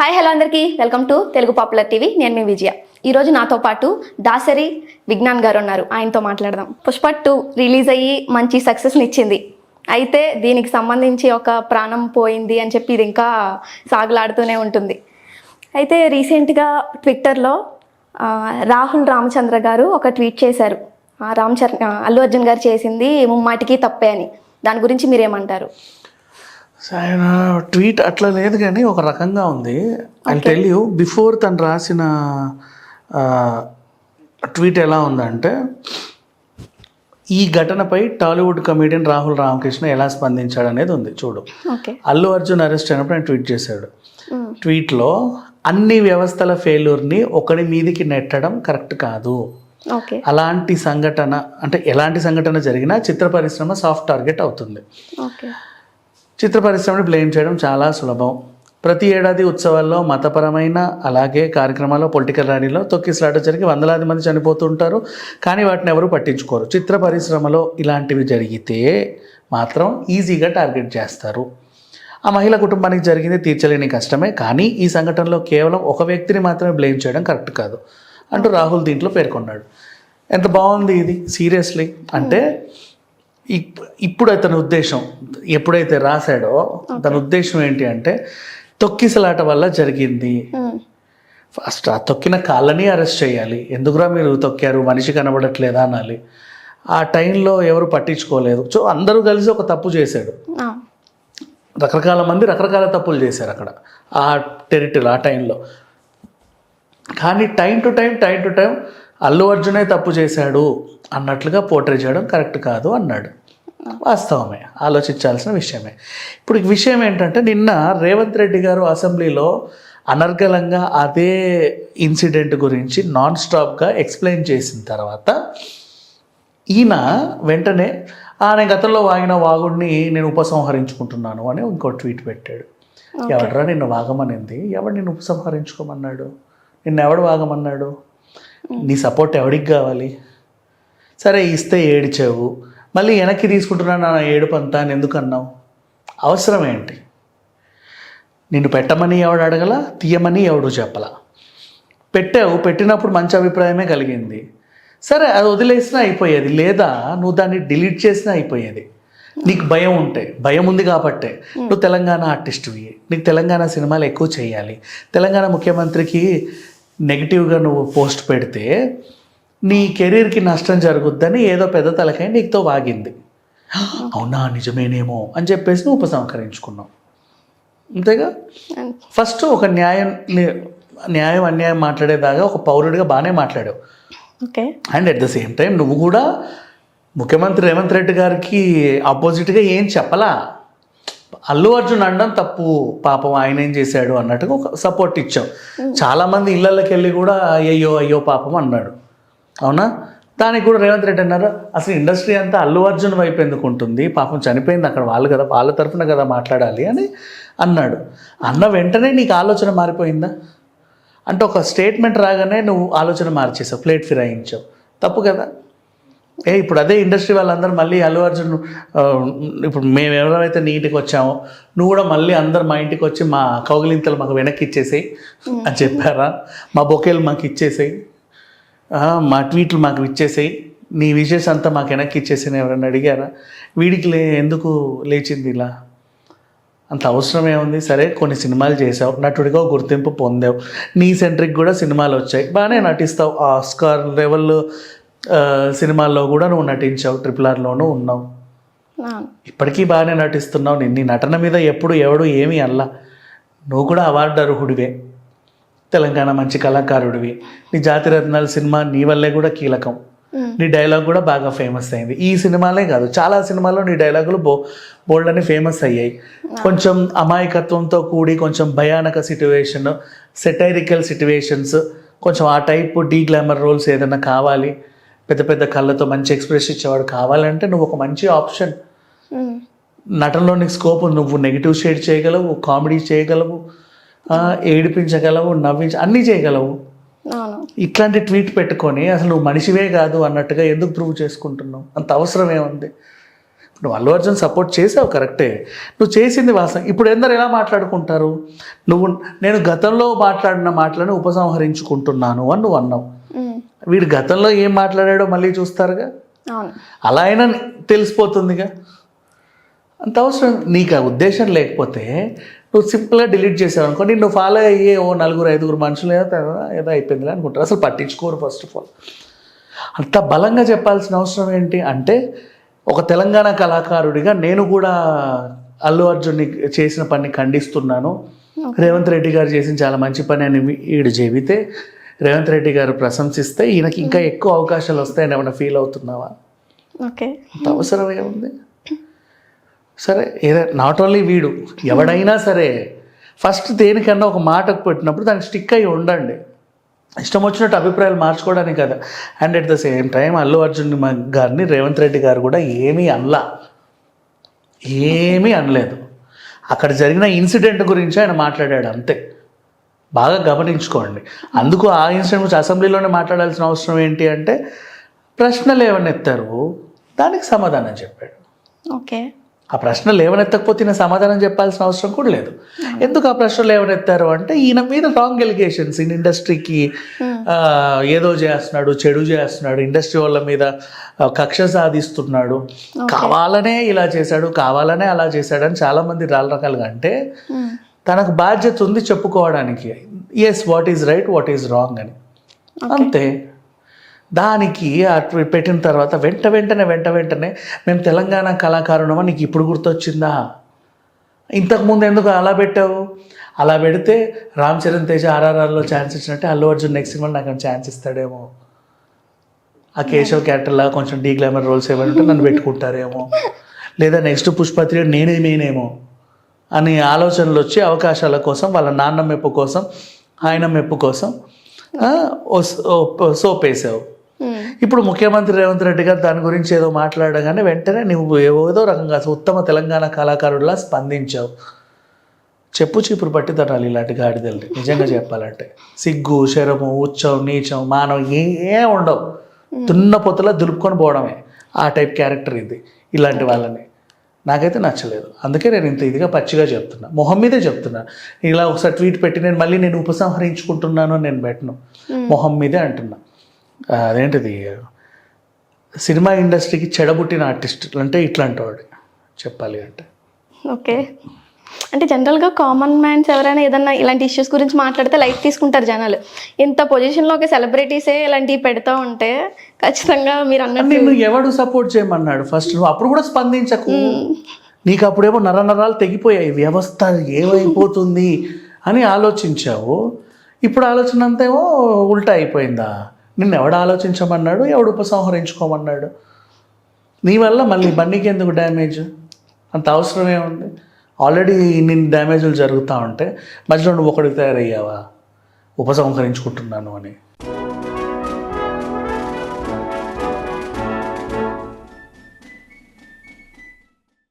Hi hello అందరికీ. Welcome to Telugu popular TV నేను మీ విజయ. ఈరోజు నాతో పాటు దాసరి విజ్ఞాన్ గారు ఉన్నారు. ఆయనతో మాట్లాడదాం. పుష్ప టూ రిలీజ్ అయ్యి మంచి సక్సెస్ని ఇచ్చింది. అయితే దీనికి సంబంధించి ఒక ప్రాణం పోయింది అని చెప్పి ఇది ఇంకా సాగులాడుతూనే ఉంటుంది. అయితే రీసెంట్గా ట్విట్టర్లో రాహుల్ రామచంద్ర గారు ఒక ట్వీట్ చేశారు. ఆ, రామ్ చరణ్ అల్లు అర్జున్ గారు చేసింది ముమ్మాటికి తప్పే అని. దాని గురించి మీరేమంటారు? ఆయన ట్వీట్ అట్లా లేదు కానీ ఒక రకంగా ఉంది. ఐ టెల్ యూ బిఫోర్ తను రాసిన ట్వీట్ ఎలా ఉందంటే ఈ ఘటనపై టాలీవుడ్ కమేడియన్ రాహుల్ రామకృష్ణ ఎలా స్పందించాడు అనేది ఉంది. చూడు. ఓకే అల్లు అర్జున్ అరెస్ట్ అయినప్పుడు ఆయన ట్వీట్ చేశాడు. ట్వీట్లో అన్ని వ్యవస్థల ఫెయిల్యూర్ని ఒకడి మీదికి నెట్టడం కరెక్ట్ కాదు. ఓకే అలాంటి సంఘటన అంటే ఎలాంటి సంఘటన జరిగినా చిత్ర పరిశ్రమ సాఫ్ట్ టార్గెట్ అవుతుంది. చిత్ర పరిశ్రమని బ్లేమ్ చేయడం చాలా సులభం. ప్రతి ఏడాది ఉత్సవాల్లో మతపరమైన అలాగే కార్యక్రమాల్లో పొలిటికల్ ర్యాలీలో తొక్కిసలాట జరిగి వందలాది మంది చనిపోతుంటారు కానీ వాటిని ఎవరు పట్టించుకోరు. చిత్ర పరిశ్రమలో ఇలాంటివి జరిగితే మాత్రం ఈజీగా టార్గెట్ చేస్తారు. ఆ మహిళ కుటుంబానికి జరిగింది తీర్చలేని కష్టమే. కానీ ఈ సంఘటనలో కేవలం ఒక వ్యక్తిని మాత్రమే బ్లేమ్ చేయడం కరెక్ట్ కాదు అంటూ రాహుల్ దీంట్లో పేర్కొన్నాడు. ఎంత బాగుంది ఇది? సీరియస్లీ. అంటే ఇప్పుడు అతని ఉద్దేశం ఎప్పుడైతే రాశాడో తన ఉద్దేశం ఏంటి అంటే తొక్కిసలాట వల్ల జరిగింది. ఫస్ట్ ఆ తొక్కిన కాళ్ళని అరెస్ట్ చేయాలి. ఎందుకురా మీరు తొక్కారు? మనిషి కనబడట్లేదా అనాలి. ఆ టైంలో ఎవరు పట్టించుకోలేదు. సో అందరూ కలిసి ఒక తప్పు చేశాడు. రకరకాల మంది రకరకాల తప్పులు చేశారు అక్కడ. ఆ టెరిటరీ ఆ టైంలో. కానీ time to time time to time Allu అర్జునే తప్పు చేశాడు. అన్నట్లుగా పోర్ట్రే చేయడం కరెక్ట్ కాదు అన్నాడు. వాస్తవమే ఆలోచించాల్సిన విషయమే. ఇప్పుడు విషయం ఏంటంటే నిన్న రేవంత్ రెడ్డి గారు అసెంబ్లీలో అనర్గళంగా అదే ఇన్సిడెంట్ గురించి నాన్ స్టాప్గా ఎక్స్ప్లెయిన్ చేసిన తర్వాత ఈయన వెంటనే "ఆ, నేను గతంలో వాగిన వాగుడిని నేను ఉపసంహరించుకుంటున్నాను అని ఇంకో ట్వీట్ పెట్టాడు. ఎవడరా నిన్ను వాగమనింది? ఎవడు నిన్ను ఉపసంహరించుకోమన్నాడు? నిన్ను ఎవడు వాగమన్నాడు? నీ సపోర్ట్ ఎవడికి కావాలి? సరే ఇస్తే ఏడిచావు. మళ్ళీ వెనక్కి తీసుకుంటున్నాను నా ఏడుపు అంతా అని ఎందుకు అన్నావు? అవసరం ఏంటి? నిన్ను పెట్టమని ఎవడు అడగల తీయమని ఎవడు చెప్పల. పెట్టావు పెట్టినప్పుడు మంచి అభిప్రాయమే కలిగింది. సరే అది వదిలేసినా అయిపోయేది. లేదా నువ్వు దాన్ని డిలీట్ చేసినా అయిపోయేది. నీకు భయం ఉంటే భయం ఉంది కాబట్టే. నువ్వు తెలంగాణ ఆర్టిస్ట్వి. నీకు తెలంగాణ సినిమాలు ఎక్కువ చేయాలి. తెలంగాణ ముఖ్యమంత్రికి నెగిటివ్గా నువ్వు పోస్ట్ పెడితే నీ కెరీర్కి నష్టం జరుగుద్దని ఏదో పెద్ద తలకాయ నీకుతో వాగింది. అవునా నిజమేనేమో అని చెప్పేసి నువ్వు ఉపసంహరించుకున్నావు. అంతేగా? ఫస్ట్ ఒక న్యాయం న్యాయం అన్యాయం మాట్లాడేదాకా ఒక పౌరుడిగా బాగానే మాట్లాడావు. Okay. And at the same time నువ్వు కూడా ముఖ్యమంత్రి రేవంత్ రెడ్డి గారికి ఆపోజిట్గా ఏం చెప్పలా? అల్లు అర్జున్ అనడం తప్పు పాపం ఆయన ఏం చేశాడు అన్నట్టుగా ఒక సపోర్ట్ ఇచ్చావు. చాలామంది ఇళ్ళకి వెళ్ళి కూడా అయ్యో అయ్యో పాపం అన్నాడు. అవునా? దానికి కూడా రేవంత్ రెడ్డి అన్నారు అసలు ఇండస్ట్రీ అంతా అల్లు అర్జున్ వైపు ఎందుకు ఉంటుంది? పాపం చనిపోయింది అక్కడ వాళ్ళు కదా వాళ్ళ తరఫున కదా మాట్లాడాలి అని అన్నాడు. అన్న వెంటనే నీకు ఆలోచన మారిపోయిందా? అంటే ఒక స్టేట్మెంట్ రాగానే నువ్వు ఆలోచన మార్చేసావు ప్లేట్ ఫిరాయించావు. తప్పు కదా. ఏ ఇప్పుడు అదే ఇండస్ట్రీ వాళ్ళందరూ మళ్ళీ అల్లు అర్జున్ ఇప్పుడు మేము ఎవరైతే నీ ఇంటికి వచ్చామో నువ్వు కూడా మళ్ళీ అందరు మా ఇంటికి వచ్చి మా కౌగిలింతలు మాకు వెనక్కి ఇచ్చేసేయి అని చెప్పారా? మా బొకేలు మాకు ఇచ్చేసేయి. మా ట్వీట్లు మాకు ఇచ్చేసేయి. నీ విషయస్ అంతా మాకు వెనక్కి ఇచ్చేసేయి ఎవరైనా అడిగారా? వీడికి లే ఎందుకు లేచింది ఇలా? అంత అవసరమే ఉంది సరే కొన్ని సినిమాలు చేసావు. నటుడిగా గుర్తింపు పొందావు. నీ సెంట్రిక్ కూడా సినిమాలు వచ్చాయి. బాగానే నటిస్తావు. ఆస్కార్ లెవెల్ సినిమాల్లో కూడా నువ్వు నటించావు. ట్రిపుల్ ఆర్లోనూ ఉన్నావు. ఇప్పటికీ బాగానే నటిస్తున్నావు. నీ నటన మీద ఎప్పుడు ఎవడు ఏమీ అల్లా నువ్వు కూడా అవార్డు అర్హుడివే. తెలంగాణ మంచి కళాకారుడివి. నీ జాతిరత్నాల సినిమా నీ వల్లే కూడా కీలకం. నీ డైలాగ్ కూడా బాగా ఫేమస్ అయింది. ఈ సినిమాలే కాదు చాలా సినిమాల్లో నీ డైలాగులు బో బోల్డ్ అని ఫేమస్ అయ్యాయి. కొంచెం అమాయకత్వంతో కూడి కొంచెం భయానక సిట్యువేషన్ సెటైరికల్ సిట్యువేషన్స్ కొంచెం ఆ టైప్ డీ గ్లామర్ రోల్స్ ఏదైనా కావాలి పెద్ద పెద్ద కళ్ళతో మంచి ఎక్స్ప్రెస్ ఇచ్చేవాడు కావాలంటే నువ్వు ఒక మంచి ఆప్షన్. నటనలో నీకు స్కోప్ నువ్వు నెగిటివ్ షేడ్ చేయగలవు కామెడీ చేయగలవు ఏడిపించగలవు నవ్వించ అన్నీ చేయగలవు. ఇట్లాంటి ట్వీట్ పెట్టుకొని అసలు నువ్వు మనిషివే కాదు అన్నట్టుగా ఎందుకు ప్రూవ్ చేసుకుంటున్నావు? అంత అవసరం ఏముంది నువ్వు అల్లు అర్జున్ సపోర్ట్ చేసావు కరెక్టే. నువ్వు చేసింది వాస్తవం. ఇప్పుడు ఎందరు ఎలా మాట్లాడుకుంటారు? నువ్వు నేను గతంలో మాట్లాడిన మాటలను ఉపసంహరించుకుంటున్నాను అని నువ్వు అన్నావు. వీడు గతంలో ఏం మాట్లాడాడో మళ్ళీ చూస్తారుగా? అలా అయినా తెలిసిపోతుందిగా. అంత అవసరం. నీకు ఆ ఉద్దేశం లేకపోతే నువ్వు సింపుల్గా డిలీట్ చేసావు అనుకో నువ్వు ఫాలో అయ్యే ఓ నలుగురు ఐదుగురు మనుషులు ఏదో అయిపోయిందిలే అనుకుంటారు. అసలు పట్టించుకోరు ఫస్ట్ ఆఫ్ ఆల్ అంత బలంగా చెప్పాల్సిన అవసరం ఏంటి అంటే ఒక తెలంగాణ కళాకారుడిగా నేను కూడా అల్లు అర్జున్ని చేసిన పని ఖండిస్తున్నాను. రేవంత్ రెడ్డి గారు చేసిన చాలా మంచి పని అని వీ- ఈడు చెబితే రేవంత్ రెడ్డి గారు ప్రశంసిస్తే ఈయనకి ఇంకా ఎక్కువ అవకాశాలు వస్తాయని ఏమైనా ఫీల్ అవుతున్నావా? ఓకే. అంత అవసరం ఏముంది సరే ఏదో నాట్ ఓన్లీ వీడు ఎవడైనా సరే ఫస్ట్ దేనికన్నా ఒక మాటకు పెట్టినప్పుడు దానికి స్టిక్ అయి ఉండండి. ఇష్టం వచ్చినట్టు అభిప్రాయాలు మార్చుకోవడానికి కదా. And at the same time Allu Arjun గారిని రేవంత్ రెడ్డి గారు కూడా ఏమీ అనలా. ఏమీ అనలేదు. అక్కడ జరిగిన ఇన్సిడెంట్ గురించి ఆయన మాట్లాడాడు అంతే. బాగా గమనించుకోండి. అందుకు ఆ ఇన్సిడెంట్ గురించి అసెంబ్లీలోనే మాట్లాడాల్సిన అవసరం ఏంటి అంటే ప్రశ్నలు ఏమన్నా ఎత్తారు దానికి సమాధానం చెప్పాడు. ఓకే. ఆ ప్రశ్నలు ఏమనెత్తకపోతే ఈయన సమాధానం చెప్పాల్సిన అవసరం కూడా లేదు. ఎందుకు ఆ ప్రశ్నలు ఏమనెత్తారు అంటే ఈయన మీద రాంగ్ ఎలిగేషన్స్ ఈయన ఇండస్ట్రీకి ఏదో చేస్తున్నాడు చెడు చేస్తున్నాడు ఇండస్ట్రీ వాళ్ళ మీద కక్ష సాధిస్తున్నాడు. కావాలనే ఇలా చేశాడు కావాలనే అలా చేశాడు అని చాలామంది రాళ్ళ రకాలుగా అంటే తనకు బాధ్యత ఉంది చెప్పుకోవడానికి. Yes what is right what is wrong అని. అంతే. దానికి అటు పెట్టిన తర్వాత వెంట వెంటనే వెంట వెంటనే మేము తెలంగాణ కళాకారుణమా నీకు ఇప్పుడు గుర్తొచ్చిందా? ఇంతకుముందు ఎందుకు అలా పెట్టావు? అలా పెడితే రామ్ చరణ్ తేజ ఆర్ఆర్ఆర్లో ఛాన్స్ ఇచ్చినట్టే అల్లు అర్జున్ నెక్స్ట్ సినిమా నాకు ఛాన్స్ ఇస్తాడేమో. ఆ కేశవ్ క్యారెక్టర్లా కొంచెం డీ గ్లామర్ రోల్స్ ఏమైనా ఉంటే నన్ను పెట్టుకుంటారేమో. లేదా నెక్స్ట్ పుష్పత్రి నేనేమేనేమో అని ఆలోచనలు వచ్చి అవకాశాల కోసం వాళ్ళ నాన్న మెప్పు కోసం ఆయన మెప్పు కోసం సోప్ వేసావు ఇప్పుడు ముఖ్యమంత్రి రేవంత్ రెడ్డి గారు దాని గురించి ఏదో మాట్లాడగానే వెంటనే నువ్వు ఏదో రకంగా ఉత్తమ తెలంగాణ కళాకారుడిలా స్పందించావు. చెప్పు చీపురు పట్టి తనాలి ఇలాంటి గాడిదల్ని నిజంగా చెప్పాలంటే. సిగ్గు శరము ఉచ్చం నీచం మానవం ఏ ఉండవు. దున్న పొత్తులా దులుపుకొని పోవడమే ఆ టైప్ క్యారెక్టర్ ఇది ఇలాంటి వాళ్ళని. నాకైతే నచ్చలేదు. అందుకే నేను ఇంత ఇదిగా పచ్చిగా చెప్తున్నా. మొహం మీదే చెప్తున్నా. ఇలా ఒకసారి ట్వీట్ పెట్టి నేను మళ్ళీ నేను ఉపసంహరించుకుంటున్నాను అని నేను పెట్టను. మొహం మీదే అంటున్నా. అదేంటిది? సినిమా ఇండస్ట్రీకి చెడబుట్టిన ఆర్టిస్ట్ అంటే ఇట్లాంటి వాడు చెప్పాలి అంటే. ఓకే. అంటే జనరల్గా కామన్ మ్యాన్స్ ఎవరైనా ఏదన్నా ఇలాంటి ఇష్యూస్ గురించి మాట్లాడితే లైట్ తీసుకుంటారు జనాలు. ఇంత పొజిషన్లో ఒక సెలబ్రిటీసే ఇలాంటివి పెడతా ఉంటే ఖచ్చితంగా మీరు అన్నట్టు నిన్ను ఎవడు సపోర్ట్ చేయమన్నాడు? ఫస్ట్ నువ్వు అప్పుడు కూడా స్పందించకు. నీకు అప్పుడేమో నర నరాలు తెగిపోయాయి. వ్యవస్థ ఏమైపోతుంది అని ఆలోచించావు. ఇప్పుడు ఆలోచన అంతేమో ఉల్టా అయిపోయిందా? నిన్ను ఎవడు ఆలోచించమన్నాడు? ఎవడు ఉపసంహరించుకోమన్నాడు? నీ వల్ల మళ్ళీ బండికి ఎందుకు డ్యామేజ్? అంత అవసరం ఏముంది ఆల్రెడీ ఇన్ని డ్యామేజ్లు జరుగుతూ ఉంటే మధ్యలో నువ్వు ఒకటి తయారయ్యావా? ఉపసంహరించుకుంటున్నాను అని.